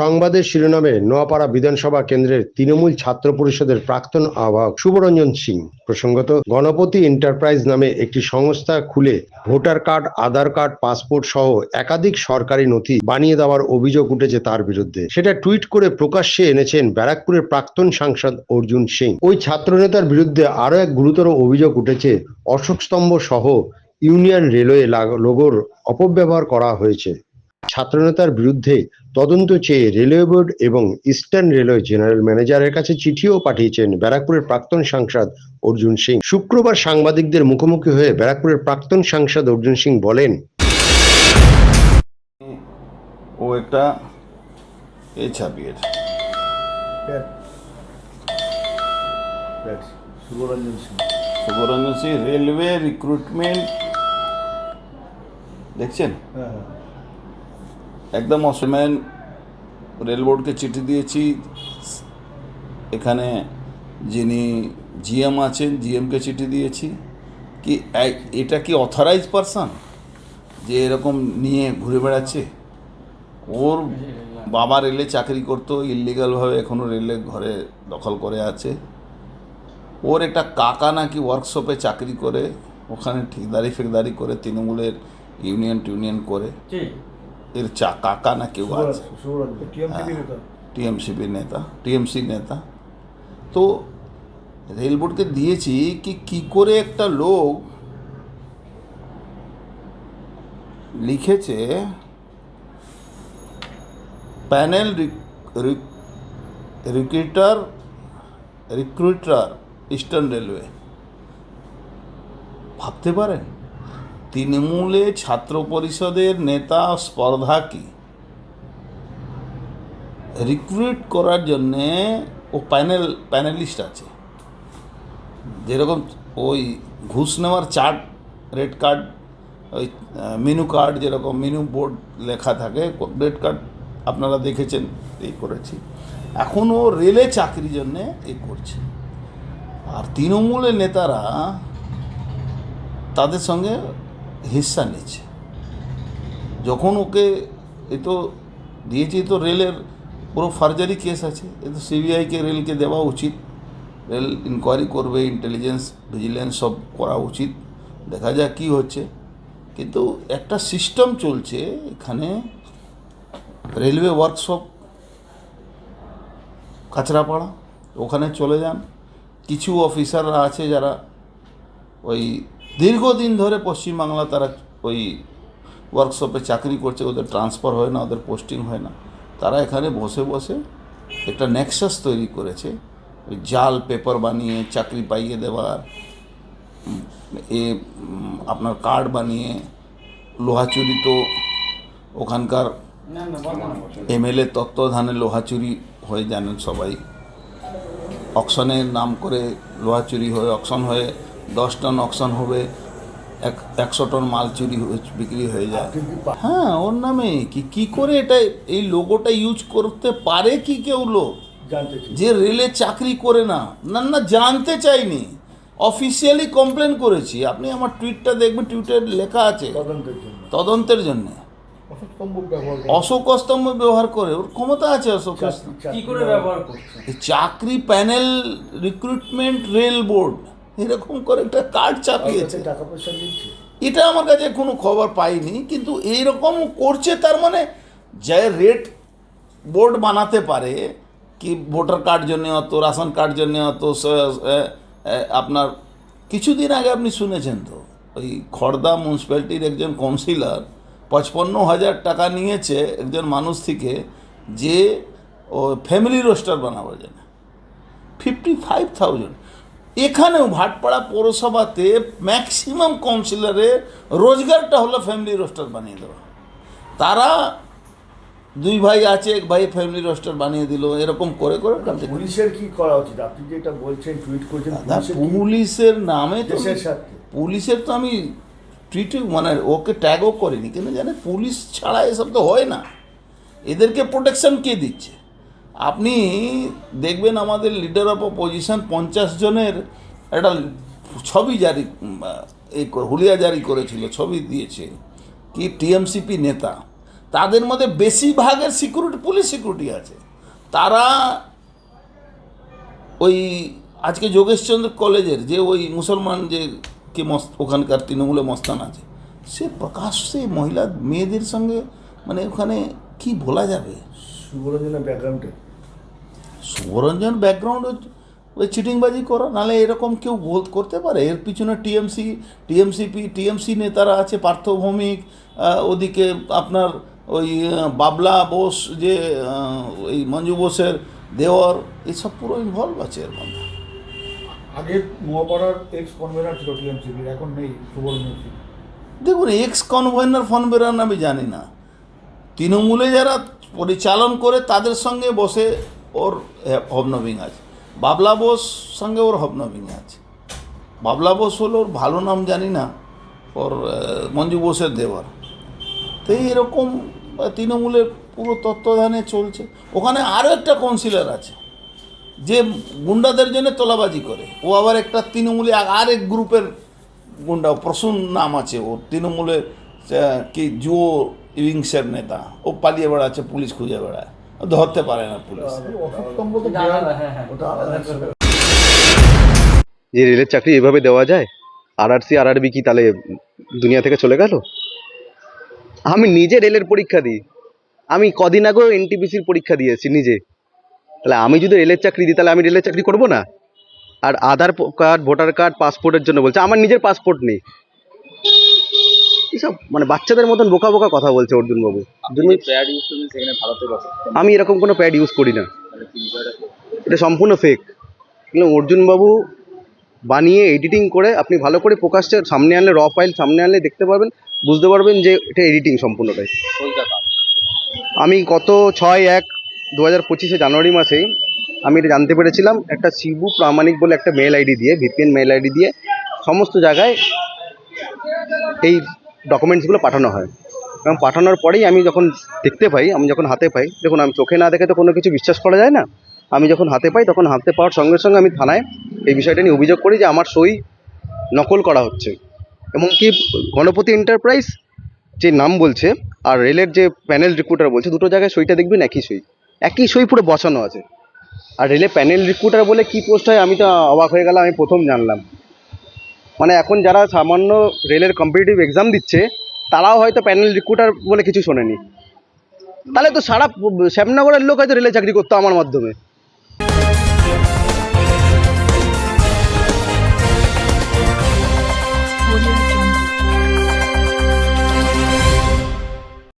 সংবাদের শিরোনামে নোয়াপাড়া বিধানসভা কেন্দ্রের তৃণমূল ছাত্র পরিষদের প্রাক্তন আহ্বায়ক শুভরঞ্জন সিং। প্রসঙ্গত, গণপতি এন্টারপ্রাইজ নামে একটি সংস্থা খুলে voter card, Aadhaar card, passport সহ একাধিক সরকারি নথি বানিয়ে দেওয়ার অভিযোগ উঠেছে তার বিরুদ্ধে। সেটা টুইট করে প্রকাশ্যে এনেছেন ব্যারাকপুরের প্রাক্তন সাংসদ অর্জুন সিং। ওই ছাত্রনেতার বিরুদ্ধে আরও এক গুরুতর অভিযোগ উঠেছে, অশোক স্তম্ভ সহ ইউনিয়ন রেলওয়ে লোগোর অপব্যবহার করা হয়েছে। ছাত্রনেতার বিরুদ্ধে তদন্ত চেয়ে রেলওয়ে বোর্ড এবং ইস্টার্ন রেলওয়ে জেনারেল ম্যানেজারের কাছে চিঠিও পাঠিয়েছেন ব্যারাকপুরের প্রাক্তন সাংসদ অর্জুন সিং। শুক্রবার সাংবাদিকদের মুখোমুখি হয়ে ব্যারাকপুরের প্রাক্তন সাংসদ অর্জুন সিং বলেন ও একটা এ ছাপিয়ে প্যাট। প্যাট। শুভরঞ্জন সিং। শুভরঞ্জন সিং রেলওয়ে রিক্রুটমেন্ট দেখছেন? হ্যাঁ হ্যাঁ। একদম অসম্যান রেল বোর্ডকে চিঠি দিয়েছি। এখানে যিনি জিএম আছেন, জিএমকে চিঠি দিয়েছি। কি এটা কি অথরাইজ পারসন যে এরকম নিয়ে ঘুরে বেড়াচ্ছে? ওর বাবা রেলে চাকরি করতো ইলিগালভাবে এখনও রেলে ঘরে দখল করে আছে। ওর একটা কাকা নাকি ওয়ার্কশপে চাকরি করে, ওখানে ঠিকদারি ফেকদারি করে, তৃণমূলের ইউনিয়ন টিউনিয়ন করে এর চা কাকা না কেউ আছে শুভরঞ্জন টিএমসিপি নেতা টিএমসিপি নেতা টিএমসি নেতা তো রেল বোর্ডকে দিয়েছি কি কি করে একটা লোক লিখেছে panel recruiter recruiter eastern railway ভাবতে পারেন তৃণমূলে ছাত্র পরিষদের নেতা স্পর্ধা কি? রিক্রুট করার জন্যে ও প্যানেল প্যানেলিস্ট আছে। যেরকম ওই ঘুষ নেওয়ার চার্ট রেড কার্ড ওই মেনু কার্ড যেরকম মেনু বোর্ড লেখা থাকে রেড কার্ড আপনারা দেখেছেন, এই করেছি। এখন ও রেলে চাকরির জন্যে এই করছে। আর তৃণমূলের নেতারা তাদের সঙ্গে হিস্সা নিচ্ছে। যখন ওকে এ তো দিয়েছি তো রেলের পুরো ফার্জারি কেস আছে। এ তো সিবিআইকে রেলকে দেওয়া উচিত। রেল ইনকোয়ারি করবে ইন্টেলিজেন্স ভিজিলেন্স সব করা উচিত। দেখা যাক কী হচ্ছে। কিন্তু একটা সিস্টেম চলছে এখানে রেলওয়ে ওয়ার্কশপ কাঁচরাপাড়া, ওখানে চলে যান। কিছু অফিসাররা আছে যারা ওই দীর্ঘদিন ধরে পশ্চিমবাংলা তারা ওই ওয়ার্কশপে চাকরি করছে, ওদের ট্রান্সফার হয় না, ওদের পোস্টিং হয় না। তারা এখানে বসে বসে একটা নেক্সাস তৈরি করেছে। জাল পেপার বানিয়ে, চাকরি পাইয়ে দেওয়ার এ আপনার কার্ড বানিয়ে, লোহা চুরি তো ওখানকার এমএলএ তত্ত্বাবধানে লোহা চুরি হয়ে, জানেন সবাই। অকশনের নাম করে লোহা চুরি হয়ে অকশন হয়ে দশ টন অকশন হবে এক একশো টন মাল চুরি হয়ে বিক্রি হয়ে যায়। হ্যাঁ ওর নামে। কি কি করে এটা এই লোগোটা ইউজ করতে পারে কি কেউ লোক? যে রেলে চাকরি করে না। না না জানতে চাইনি। অফিসিয়ালি কমপ্লেন করেছি। আপনি আমার টুইটটা দেখবেন টুইটার লেখা আছে। তদন্তের জন্য। তদন্তের অশোক স্তম্ভ ব্যবহার করে। ওর ক্ষমতা আছে অশোক স্তম্ভ কি করে ব্যবহার। করছে? চাকরি প্যানেল রিক্রুটমেন্ট রেল বোর্ড এরকম করে একটা কার্ড চাপিয়েছে। টাকা পয়সা নিচ্ছে। এটা আমার কাছে কোনো খবর পাইনি কিন্তু এইরকম করছে তার মানে যে রেট বোর্ড বানাতে পারে কি ভোটার কার্ড জন্য অত রাশন কার্ড জন্য অত আপনার কিছুদিন আগে আপনি শুনেছেন তো ওই খড়দা মিউনিসিপ্যালিটির একজন কাউন্সিলর পঁচপন্ন হাজার টাকা নিয়েছে একজন মানুষ থেকে যে ও ফ্যামিলি রোস্টার বানাবার জন্য ফিফটি ফাইভ থাউজেন্ড এখানেও ভাটপাড়া পৌরসভাতে ম্যাক্সিমাম কাউন্সিলরের রোজগারটা হলো ফ্যামিলি রোস্টার বানিয়ে দেওয়া। তারা দুই ভাই আছে এক ভাই ফ্যামিলি রোস্টার বানিয়ে দিল এরকম করে করে পুলিশের কি করা উচিত? আপনি যেটা বলছেন টুইট করছেন পুলিশের নামে স্বার্থে? পুলিশের তো আমি টুইটে মানে ওকে ট্যাগও করিনি কিন্তু জানে পুলিশ ছাড়া এসব তো হয় না। এদেরকে প্রোটেকশন কে দিচ্ছে? আপনি দেখবেন আমাদের লিডার অফ অপোজিশন পঞ্চাশ জনের একটা ছবি জারি এই হুলিয়া জারি করেছিল, ছবি দিয়েছে। কি টিএমসিপি নেতা। তাদের মধ্যে বেশিরভাগের সিকিউরিটি পুলিশ সিকিউরিটি আছে। তারা ওই আজকে যোগেশচন্দ্র কলেজের যে ওই মুসলমান যে কি মস্ত ওখানকার তৃণমূলে মস্তান আছে, সে প্রকাশ্যে মহিলা, মেয়েদের সঙ্গে মানে ওখানে কি বলা যাবে? ব্যাকগ্রাউন্ডে। শুভরঞ্জন ব্যাকগ্রাউন্ড ওই চিটিংবাজি করা নাহলে এরকম কেউ বল করতে পারে। এর পিছনে টিএমসি টিএমসিপি টিএমসি নেতারা আছে পার্থ ভৌমিক ওদিকে আপনার ওই বাবলা বোস যে ওই মঞ্জু বোসের দেওয়ার এসব পুরো ইনভলভ আছে এর মধ্যে। আগে নোয়াপাড়ার এক্স কনভেনার ছিল টিএমসিপির এখন নেই সুবরঞ্জন দেখুন এক্স কনভেনার ফনভেনার আমি জানি না। তৃণমূলে যারা পরিচালন করে তাদের সঙ্গে বসে ওর হবনবিং আছে। বাবলা বোস সঙ্গে ওর হবনবিং আছে। বাবলা বোস হলো ওর ভালো নাম জানি না, ওর মঞ্জু বোসের দেওয়ার। তো এরকম তৃণমূলের পুরো তত্ত্বাবধানে চলছে। ওখানে আরও একটা কাউন্সিলর আছে, যে গুন্ডাদের জন্য তোলাবাজি করে। ও আবার একটা তৃণমূলে, আর- এক গ্রুপের গুন্ডা প্রসূন নাম আছে ওর। তৃণমূলের কি, জুয়ো উইংসের নেতা। ও পালিয়ে বেড়াচ্ছে, পুলিশ খুঁজে বেড়ায়। ও ধরতে পারে না পুলিশ। আলাদা একটা যে রেলের চাকরি এভাবে দেওয়া যায় আর আর সি আর আরবি কি তাহলে দুনিয়া থেকে চলে গেল? আমি নিজে রেলের পরীক্ষা দিই। আমি কদিন আগেও এনটিপিসির পরীক্ষা দিয়েছি নিজে। তাহলে আমি যদি রেলের চাকরি দিই তাহলে আমি রেলের চাকরি করব না? আর আধার কার্ড ভোটার কার্ড পাসপোর্টের জন্য বলছে আমার নিজের পাসপোর্ট নেই। এসব মানে বাচ্চাদের মতন বোকা বোকা কথা বলছে অর্জুন বাবু প্যাড ইউজ করবেন সেখানে ভারতের কথা। আমি এরকম কোনো প্যাড ইউজ করি না। এটা সম্পূর্ণ ফেক কিন্তু অর্জুন বাবু বানিয়ে এডিটিং করে আপনি ভালো করে প্রকাশ্যে সামনে আনলে র ফাইল সামনে আনলে দেখতে পারবেন বুঝতে পারবেন যে এটা এডিটিং সম্পূর্ণটাই। আমি গত ছয় এক দু হাজার পঁচিশে জানুয়ারি মাসেই আমি এটা জানতে পেরেছিলাম একটা শিবু প্রামাণিক বলে একটা মেল আইডি দিয়ে ভিপিএন মেল আইডি দিয়ে সমস্ত জায়গায় এই ডকুমেন্টসগুলো পাঠানো হয়। এবং পাঠানোর পরেই আমি যখন দেখতে পাই, আমি যখন হাতে পাই, দেখুন আমি চোখে না দেখে তো কোনো কিছু বিশ্বাস করা যায় না। আমি যখন হাতে পাই, তখন হাতে পাওয়ার সঙ্গে সঙ্গে আমি থানায় এই বিষয়টা নিয়ে অভিযোগ করি যে আমার সই নকল করা হচ্ছে। এবং কি গণপতি এন্টারপ্রাইজ যে নাম বলছে, আর রেলের যে প্যানেল রিক্রুটার বলছে, দুটো জায়গায় সইটা দেখবেন একই সই। একই সই পুরো বসানো আছে। আর রেলে প্যানেল রিক্রুটার বলে কি পোস্ট হয়, আমি তো অবাক হয়ে গেলাম, আমি প্রথম জানলাম। মানে এখন যারা সামান্য রেলের কম্পিটিটিভ এক্সাম দিচ্ছে, তারাও হয়তো প্যানেল রিক্রুটার বলে কিছু শোনেনি। তাহলে তো সারা শ্যামনগরের লোক হয়তো রেলে চাকরি করতো আমার মাধ্যমে।